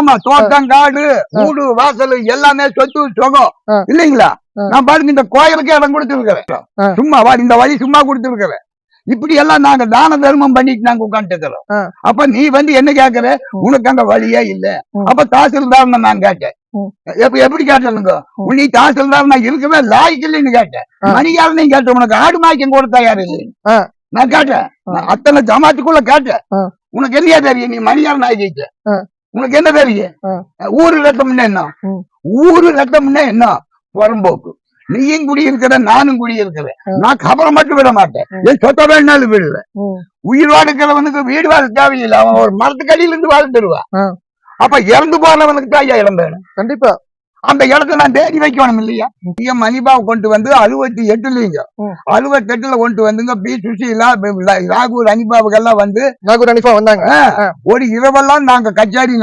ஆமா தோட்டம் காடு வீடு வாசல் எல்லாமே சொத்து சுகம். இல்லைங்களா. நான் பாருங்க இந்த கோயிலுக்கு இடம். கொடுத்துருக்கிறேன் சும்மா வா இந்த வழி சும்மா கொடுத்துருக்கிறேன் இப்படி எல்லாம் நாங்க தான தர்மம் பண்ணிட்டு நாங்க ஆ. அப்ப நீ வந்து என்ன கேக்குற. உனக்கு அங்க வழியே இல்ல. அப்ப தாசில்தார் நான் கேட்டேன் எப்படி கேட்டனுங்க. நீ தாசில்தார் நான் இருக்கவே லாய்க்கு இல்லைன்னு கேட்டேன். மணியாரனையும் கேட்டேன் உனக்கு ஆடு மாய்க்கம் கூட தயார் இல்லை. நான் கேட்டேன் அத்தனை ஜமாத்துக்குள்ள கேட்டேன். உனக்கு என்ன தெரியும் நீ மணியாரன் ஆகிட்ட. உனக்கு என்ன தெரியும். ஊரு ரத்தம்னா என்ன. ஊரு ரத்தம்னா என்ன புறம்போக்கு நீயும் குடி இருக்கிற நானும் குடி இருக்கிறேன் ஆ. நான் கபரை மட்டும் விட மாட்டேன். என் சொத்த வேணாலும் விடுவேன். உயிர் வாழ்க்கிறவனுக்கு வீடு வாழ தேவையில்லை அவன் ஒரு மரத்துக்கடியில இருந்து வாழ்ந்துருவான். அப்ப இறந்து போறவனுக்கு தான் ஐயா இடம் வேணும் கண்டிப்பா அந்த இடத்த நான் தேடி வைக்கணும் இல்லையா? ஐயா மணிபாவை கொண்டு வந்து அறுபத்தி எட்டுலீங்க. அறுபத்தி எட்டுல கொண்டு வந்துங்க பி. சுஷீலா ராகுல் அனிபாவுக்கெல்லாம் வந்து நாகூர் அனிஃபா வந்தாங்க. ஒரு இரவெல்லாம் நாங்க கச்சேரி